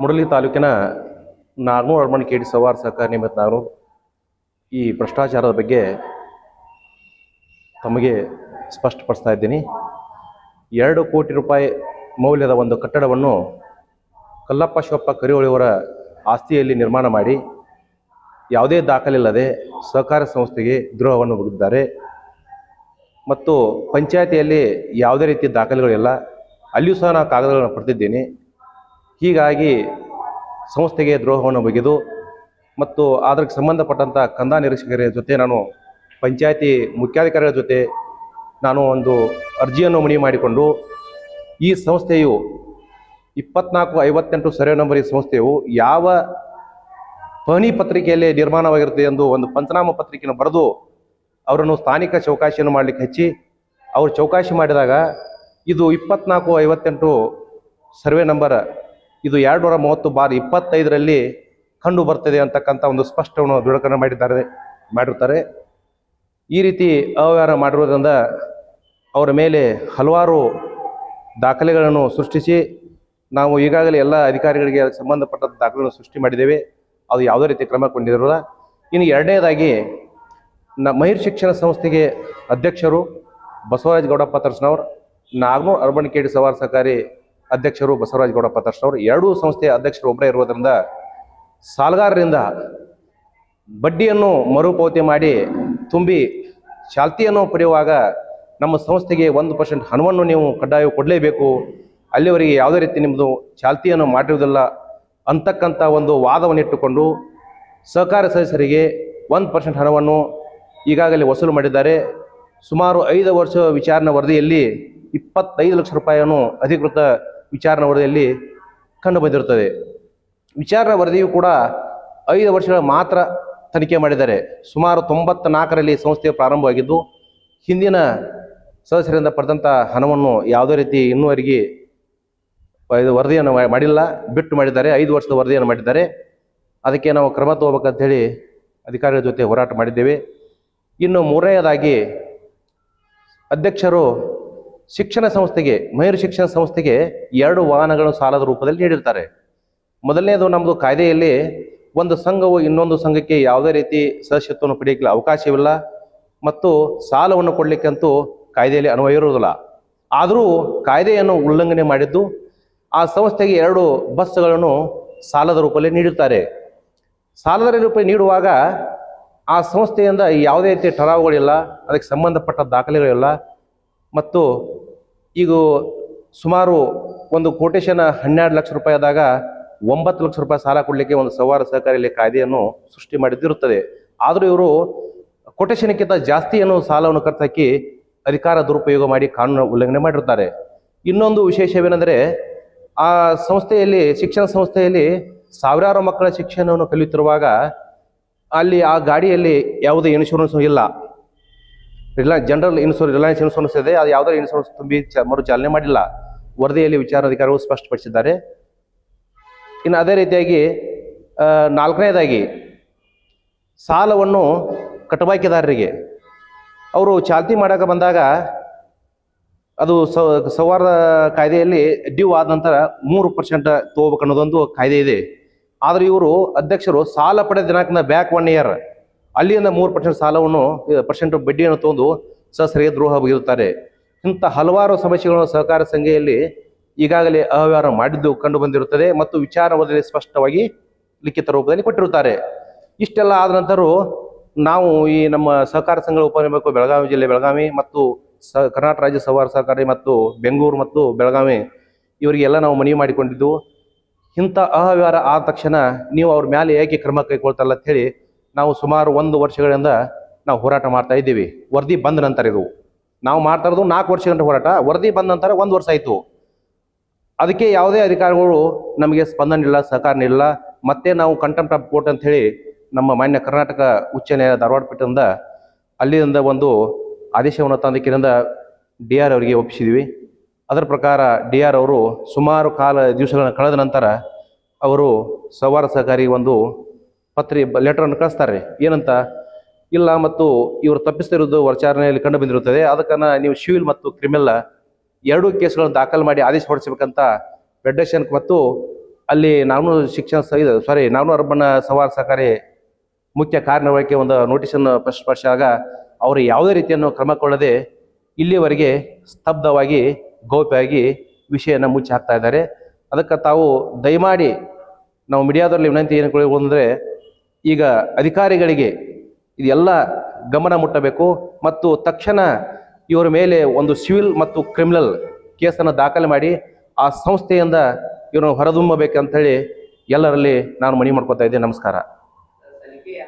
ಮುಡಲಿ ತಾಲೂಕಿನ Naganur urban K D ಸವಾರ್ ಸಹಕಾರ ನಿಮಿತ್ತ ನಾನು ಈ ಭ್ರಷ್ಟಾಚಾರದ ಬಗ್ಗೆ ತಮಗೆ ಸ್ಪಷ್ಟಪಡಿಸ್ತಾ ಇದ್ದೀನಿ. ಎರಡು ಕೋಟಿ ರೂಪಾಯಿ ಮೌಲ್ಯದ ಒಂದು ಕಟ್ಟಡವನ್ನು ಕಲ್ಲಪ್ಪ ಶಿವಪ್ಪ ಕರಿಹೊಳಿಯವರ ಆಸ್ತಿಯಲ್ಲಿ ನಿರ್ಮಾಣ ಮಾಡಿ ಯಾವುದೇ ದಾಖಲಿಲ್ಲದೆ ಸಹಕಾರ ಸಂಸ್ಥೆಗೆ ದ್ರೋಹವನ್ನು ಬಗೆದಿದ್ದಾರೆ ಮತ್ತು ಪಂಚಾಯತಿಯಲ್ಲಿ ಯಾವುದೇ ರೀತಿಯ ದಾಖಲೆಗಳಿಲ್ಲ. ಅಲ್ಲಿಯೂ ಸಹ ನಾನು ಕಾಗದಗಳನ್ನು ಪಡೆದಿದ್ದೇನೆ. ಹೀಗಾಗಿ ಸಂಸ್ಥೆಗೆ ದ್ರೋಹವನ್ನು ಬಗೆದು ಮತ್ತು ಅದಕ್ಕೆ ಸಂಬಂಧಪಟ್ಟಂಥ ಕಂದ ನಿರೀಕ್ಷಕರ ಜೊತೆ ನಾನು ಪಂಚಾಯತಿ ಮುಖ್ಯಾಧಿಕಾರಿಗಳ ಜೊತೆ ನಾನು ಒಂದು ಅರ್ಜಿಯನ್ನು ಮನವಿ ಮಾಡಿಕೊಂಡು ಈ ಸಂಸ್ಥೆಯು ಇಪ್ಪತ್ನಾಲ್ಕು ಐವತ್ತೆಂಟು ಸರ್ವೆ ನಂಬರ್ ಸಂಸ್ಥೆಯು ಯಾವ ಪಹಣಿ ಪತ್ರಿಕೆಯಲ್ಲಿ ನಿರ್ಮಾಣವಾಗಿರುತ್ತೆ ಎಂದು ಒಂದು ಪಂಚನಾಮ ಪತ್ರಿಕೆಯನ್ನು ಬರೆದು ಅವರನ್ನು ಸ್ಥಾನಿಕ ಚೌಕಾಶಿಯನ್ನು ಮಾಡಲಿಕ್ಕೆ ಹಚ್ಚಿ ಅವರು ಚೌಕಾಶಿ ಮಾಡಿದಾಗ ಇದು ಇಪ್ಪತ್ನಾಲ್ಕು ಐವತ್ತೆಂಟು ಸರ್ವೆ ನಂಬರ್ ಇದು ಎರಡು ನೂರ ಮೂವತ್ತು ಬಾರ್ ಇಪ್ಪತ್ತೈದರಲ್ಲಿ ಕಂಡು ಬರ್ತದೆ ಅಂತಕ್ಕಂಥ ಒಂದು ಸ್ಪಷ್ಟವನ್ನು ದೃಢಕರಣ ಮಾಡಿದ್ದಾರೆ, ಮಾಡಿರ್ತಾರೆ. ಈ ರೀತಿ ಅವ್ಯವಹಾರ ಮಾಡಿರೋದ್ರಿಂದ ಅವರ ಮೇಲೆ ಹಲವಾರು ದಾಖಲೆಗಳನ್ನು ಸೃಷ್ಟಿಸಿ ನಾವು ಈಗಾಗಲೇ ಎಲ್ಲ ಅಧಿಕಾರಿಗಳಿಗೆ ಸಂಬಂಧಪಟ್ಟ ದಾಖಲೆಗಳನ್ನು ಸೃಷ್ಟಿ ಮಾಡಿದ್ದೇವೆ. ಅದು ಯಾವುದೇ ರೀತಿ ಕ್ರಮ ಕೊಂಡಿರೋಲ್ಲ ಇನ್ನು ಎರಡನೇದಾಗಿ ನ ಮಹಿರ್ ಶಿಕ್ಷಣ ಸಂಸ್ಥೆಗೆ ಅಧ್ಯಕ್ಷರು ಬಸವರಾಜ ಗೌಡಪ್ಪ ತರ್ಸ್ನವ್ರು ನಾಗ್ನೂರು ಅರ್ಬನ್ ಕೆಡಿ ಸವಾರ್ ಸಹಕಾರಿ ಅಧ್ಯಕ್ಷರು ಬಸವರಾಜ ಗೌಡ ತರ್ಸ್ನವ್ರು ಎರಡೂ ಸಂಸ್ಥೆಯ ಅಧ್ಯಕ್ಷರು ಒಬ್ಬರೇ ಇರುವುದರಿಂದ ಸಾಲಗಾರರಿಂದ ಬಡ್ಡಿಯನ್ನು ಮರುಪಾವತಿ ಮಾಡಿ ತುಂಬಿ ಚಾಲ್ತಿಯನ್ನು ಪಡೆಯುವಾಗ ನಮ್ಮ ಸಂಸ್ಥೆಗೆ ಒಂದು ಪರ್ಸೆಂಟ್ ಹಣವನ್ನು ನೀವು ಕಡ್ಡಾಯ ಕೊಡಲೇಬೇಕು. ಅಲ್ಲಿವರೆಗೆ ಯಾವುದೇ ರೀತಿ ನಿಮ್ಮದು ಚಾಲ್ತಿಯನ್ನು ಮಾಡಿರುವುದಿಲ್ಲ ಅಂತಕ್ಕಂಥ ಒಂದು ವಾದವನ್ನು ಇಟ್ಟುಕೊಂಡು ಸಹಕಾರ ಸದಸ್ಯರಿಗೆ ಒಂದು ಪರ್ಸೆಂಟ್ ಹಣವನ್ನು ಈಗಾಗಲೇ ವಸೂಲು ಮಾಡಿದ್ದಾರೆ. ಸುಮಾರು ಐದು ವರ್ಷ ವಿಚಾರಣಾ ವರದಿಯಲ್ಲಿ ಇಪ್ಪತ್ತೈದು ಲಕ್ಷ ರೂಪಾಯಿಯನ್ನು ಅಧಿಕೃತ ವಿಚಾರಣಾ ವರದಿಯಲ್ಲಿ ಕಂಡು ಬಂದಿರುತ್ತದೆ. ವಿಚಾರಣಾ ವರದಿಯು ಕೂಡ ಐದು ವರ್ಷಗಳ ಮಾತ್ರ ತನಿಖೆ ಮಾಡಿದ್ದಾರೆ. ಸುಮಾರು ತೊಂಬತ್ತ ನಾಲ್ಕರಲ್ಲಿ ಸಂಸ್ಥೆ ಪ್ರಾರಂಭವಾಗಿದ್ದು, ಹಿಂದಿನ ಸದಸ್ಯರಿಂದ ಪಡೆದಂಥ ಹಣವನ್ನು ಯಾವುದೇ ರೀತಿ ಇನ್ನೂವರೆಗೆ ಇದು ವರದಿಯನ್ನು ಮಾಡಿಲ್ಲ, ಬಿಟ್ಟು ಮಾಡಿದ್ದಾರೆ. ಐದು ವರ್ಷದ ವರದಿಯನ್ನು ಮಾಡಿದ್ದಾರೆ. ಅದಕ್ಕೆ ನಾವು ಕ್ರಮ ತಗೋಬೇಕಂತ ಹೇಳಿ ಅಧಿಕಾರಿಗಳ ಜೊತೆ ಹೋರಾಟ ಮಾಡಿದ್ದೇವೆ. ಇನ್ನು ಮೂರನೆಯದಾಗಿ ಅಧ್ಯಕ್ಷರು ಶಿಕ್ಷಣ ಸಂಸ್ಥೆಗೆ, ಮಹಿಳಾ ಶಿಕ್ಷಣ ಸಂಸ್ಥೆಗೆ ಎರಡು ವಾಹನಗಳು ಸಾಲದ ರೂಪದಲ್ಲಿ ನೀಡಿರ್ತಾರೆ. ಮೊದಲನೇದು ನಮ್ಮದು ಕಾಯ್ದೆಯಲ್ಲಿ ಒಂದು ಸಂಘವು ಇನ್ನೊಂದು ಸಂಘಕ್ಕೆ ಯಾವುದೇ ರೀತಿ ಸದಸ್ಯತ್ವವನ್ನು ಪಡೆಯಲಿಕ್ಕೆ ಅವಕಾಶವಿಲ್ಲ ಮತ್ತು ಸಾಲವನ್ನು ಕೊಡಲಿಕ್ಕಂತೂ ಕಾಯ್ದೆಯಲ್ಲಿ ಅನ್ವಯ ಇರುವುದಿಲ್ಲ. ಆದರೂ ಕಾಯ್ದೆಯನ್ನು ಉಲ್ಲಂಘನೆ ಮಾಡಿದ್ದು ಆ ಸಂಸ್ಥೆಗೆ ಎರಡು ಬಸ್ಗಳನ್ನು ಸಾಲದ ರೂಪದಲ್ಲಿ ನೀಡುತ್ತಾರೆ ಸಾಲದ ರೂಪ ನೀಡುವಾಗ ಆ ಸಂಸ್ಥೆಯಿಂದ ಯಾವುದೇ ರೀತಿಯ ಠರಾವುಗಳಿಲ್ಲ ಅದಕ್ಕೆ ಸಂಬಂಧಪಟ್ಟ ದಾಖಲೆಗಳಿಲ್ಲ ಮತ್ತು ಈಗ ಸುಮಾರು ಒಂದು ಕೋಟೇಶನ್ ಹನ್ನೆರಡು ಲಕ್ಷ ರೂಪಾಯಿದಾಗ ಒಂಬತ್ತು ಲಕ್ಷ ರೂಪಾಯಿ ಸಾಲ ಕೊಡಲಿಕ್ಕೆ ಒಂದು ಸವಾರ ಸಹಕಾರಿಯಲ್ಲಿ ಕಾಯ್ದೆಯನ್ನು ಸೃಷ್ಟಿ ಮಾಡಿದ್ದಿರುತ್ತದೆ. ಆದರೂ ಇವರು ಕೊಟೇಶನ್ಕ್ಕಿಂತ ಜಾಸ್ತಿಯನ್ನು ಸಾಲವನ್ನು ಕರ್ತಾಕಿ ಅಧಿಕಾರ ದುರುಪಯೋಗ ಮಾಡಿ ಕಾನೂನು ಉಲ್ಲಂಘನೆ ಮಾಡಿರ್ತಾರೆ ಇನ್ನೊಂದು ವಿಶೇಷವೇನೆಂದರೆ ಆ ಸಂಸ್ಥೆಯಲ್ಲಿ, ಶಿಕ್ಷಣ ಸಂಸ್ಥೆಯಲ್ಲಿ ಸಾವಿರಾರು ಮಕ್ಕಳ ಶಿಕ್ಷಣವನ್ನು ಕಲಿಯುತ್ತಿರುವಾಗ ಅಲ್ಲಿ ಆ ಗಾಡಿಯಲ್ಲಿ ಯಾವುದೇ ಇನ್ಶೂರೆನ್ಸ್ ಇಲ್ಲ. ರಿಲಾ, ಜನರಲ್ ಇನ್ಶೂರೆನ್ಸ್ ರಿಲಯನ್ಸ್ ಇನ್ಶೂರೆನ್ಸ್ ಇದೆ. ಅದು ಯಾವುದೇ ಇನ್ಶೂರೆನ್ಸ್ ತುಂಬಿ ಮರು ಚಾಲನೆ ಮಾಡಿಲ್ಲ. ವರದಿಯಲ್ಲಿ ವಿಚಾರಾಧಿಕಾರಿಗಳು ಸ್ಪಷ್ಟಪಡಿಸಿದ್ದಾರೆ. ಇನ್ನು ಅದೇ ರೀತಿಯಾಗಿ ನಾಲ್ಕನೇದಾಗಿ, ಸಾಲವನ್ನು ಕಟಬಾಕಿದಾರರಿಗೆ. ಅವರು ಚಾಲ್ತಿ ಮಾಡೋಕೆ ಬಂದಾಗ ಅದು ಸವಾರ ಕಾಯ್ದೆಯಲ್ಲಿ ಡ್ಯೂ ಆದ ನಂತರ ಮೂರು ಪರ್ಸೆಂಟ್ ತಗೋಬೇಕು ಅನ್ನೋದೊಂದು ಕಾಯ್ದೆ ಇದೆ. ಆದರೆ ಇವರು ಅಧ್ಯಕ್ಷರು ಸಾಲ ಪಡೆದ ದಿನಾಂಕದ ಬ್ಯಾಕ್ ಒನ್ ಇಯರ್ ಅಲ್ಲಿಂದ ಮೂರು ಪರ್ಸೆಂಟ್ ಸಾಲವನ್ನು ಪರ್ಸೆಂಟ್ ಬಡ್ಡಿಯನ್ನು ತಂದು ಸಹಸ್ರಿಗೆ ದ್ರೋಹ ಬಗೆಯುತ್ತಾರೆ ಇಂಥ ಹಲವಾರು ಸಮಸ್ಯೆಗಳನ್ನು ಸಹಕಾರ ಸಂಘೆಯಲ್ಲಿ ಈಗಾಗಲೇ ಅವ್ಯವಹಾರ ಮಾಡಿದ್ದು ಕಂಡು ಬಂದಿರುತ್ತದೆ ಮತ್ತು ವಿಚಾರವಾದಲ್ಲಿ ಸ್ಪಷ್ಟವಾಗಿ ಲಿಖಿತ ರೂಪದಲ್ಲಿ ಕೊಟ್ಟಿರುತ್ತಾರೆ. ಇಷ್ಟೆಲ್ಲ ಆದ ನಂತರ ನಾವು ಈ ನಮ್ಮ ಸಹಕಾರ ಸಂಘಗಳ ಉಪನಿರ್ಬೇಕು ಬೆಳಗಾವಿ ಜಿಲ್ಲೆ ಬೆಳಗಾವಿ ಮತ್ತು ಸ, ಕರ್ನಾಟಕ ರಾಜ್ಯ ಸಹಕಾರ ಸಹಕಾರಿ ಮತ್ತು ಬೆಂಗಳೂರು ಮತ್ತು ಬೆಳಗಾವಿ ಇವರಿಗೆಲ್ಲ ನಾವು ಮನವಿ ಮಾಡಿಕೊಂಡಿದ್ದು ಇಂಥ ಅವ್ಯವಹಾರ ಆದ ತಕ್ಷಣ ನೀವು ಅವ್ರ ಮೇಲೆ ಏಕೆ ಕ್ರಮ ಕೈಗೊಳ್ತಾರಲ್ಲ ಅಂತ ಹೇಳಿ ನಾವು ಸುಮಾರು ಒಂದು ವರ್ಷಗಳಿಂದ ನಾವು ಹೋರಾಟ ಮಾಡ್ತಾ ಇದ್ದೀವಿ. ವರದಿ ಬಂದ ನಂತರ ಇದು. ನಾವು ಮಾಡ್ತಾ ಇರೋದು ನಾಲ್ಕು ವರ್ಷ ಗಂಟೆ ಹೋರಾಟ. ವರದಿ ಬಂದ ನಂತರ ಒಂದು ವರ್ಷ ಆಯಿತು. ಅದಕ್ಕೆ ಯಾವುದೇ ಅಧಿಕಾರಿಗಳು ನಮಗೆ ಸ್ಪಂದನೆ ಇಲ್ಲ, ಸಹಕಾರ ಇಲ್ಲ ಮತ್ತೆ ನಾವು ಕಂಟೆಂಪ್ಟ್ ಆಫ್ ಕೋರ್ಟ್ ಅಂತ ಹೇಳಿ ನಮ್ಮ ಮಾನ್ಯ ಕರ್ನಾಟಕ ಉಚ್ಚ ನ್ಯಾಯಾಲಯ ಧಾರವಾಡ ಪೀಠದಿಂದ ಅಲ್ಲಿಂದ ಒಂದು ಆದೇಶವನ್ನು ತಂದಕ್ಕಿನಿಂದ ಡಿ ಆರ್ ಅವರಿಗೆ ಒಪ್ಪಿಸಿದ್ವಿ ಅದರ ಪ್ರಕಾರ ಡಿ ಆರ್ ಅವರು ಸುಮಾರು ಕಾಲ ದಿವಸಗಳನ್ನು ಕಳೆದ ನಂತರ ಅವರು ಸವಾರ ಸಹಕಾರಿ ಒಂದು ಪತ್ರಿ ಲೆಟರನ್ನು ಕಳಿಸ್ತಾರೆ. ಏನಂತ? ಇಲ್ಲ, ಮತ್ತು ಇವರು ತಪ್ಪಿಸ್ತಿರೋದು ವಿಚಾರಣೆಯಲ್ಲಿ ಕಂಡು ಬಂದಿರುತ್ತದೆ. ಅದಕ್ಕನ್ನು ನೀವು ಶಿವಿಲ್ ಮತ್ತು ಕ್ರಿಮಿನಲ್ ಎರಡೂ ಕೇಸ್ಗಳನ್ನು ದಾಖಲು ಮಾಡಿ ಆದೇಶ ಹೊರಡಿಸಬೇಕಂತ ಫೆಡರೇಷನ್ ಮತ್ತು ಅಲ್ಲಿ ನಾನು ಶಿಕ್ಷಣ ಇದು ಸಾರಿ ನಾನು ಅರ್ಬನ್ ಸವಾರ ಸಹಕಾರಿ ಮುಖ್ಯ ಕಾರ್ಯನಿರ್ವಾಹಕಿ ಒಂದು ನೋಟಿಸನ್ನು ಪ್ರಶ್ನಿಸಿದಾಗ ಅವರು ಯಾವುದೇ ರೀತಿಯನ್ನು ಕ್ರಮ ಕೊಳ್ಳದೆ ಇಲ್ಲಿವರೆಗೆ ಸ್ತಬ್ಧವಾಗಿ, ಗೌಪ್ಯವಾಗಿ ವಿಷಯನ ಮುಚ್ಚಿ ಹಾಕ್ತಾ ಇದ್ದಾರೆ. ಅದಕ್ಕೆ ತಾವು ದಯಮಾಡಿ ನಾವು ಮೀಡಿಯಾದಲ್ಲಿ ವಿನಂತಿ ಏನು ಅಂದರೆ ಈಗ ಅಧಿಕಾರಿಗಳಿಗೆ ಇದೆಲ್ಲ ಗಮನ ಮುಟ್ಟಬೇಕು ಮತ್ತು ತಕ್ಷಣ ಇವರ ಮೇಲೆ ಒಂದು ಸಿವಿಲ್ ಮತ್ತು ಕ್ರಿಮಿನಲ್ ಕೇಸನ್ನು ದಾಖಲೆ ಮಾಡಿ ಆ ಸಂಸ್ಥೆಯಿಂದ ಇವರನ್ನು ಹೊರದುಂಬಬೇಕಂತೇಳಿ ಎಲ್ಲರಲ್ಲಿ ನಾನು ಮನವಿ ಮಾಡ್ಕೊತಾ ಇದ್ದೆ ನಮಸ್ಕಾರ.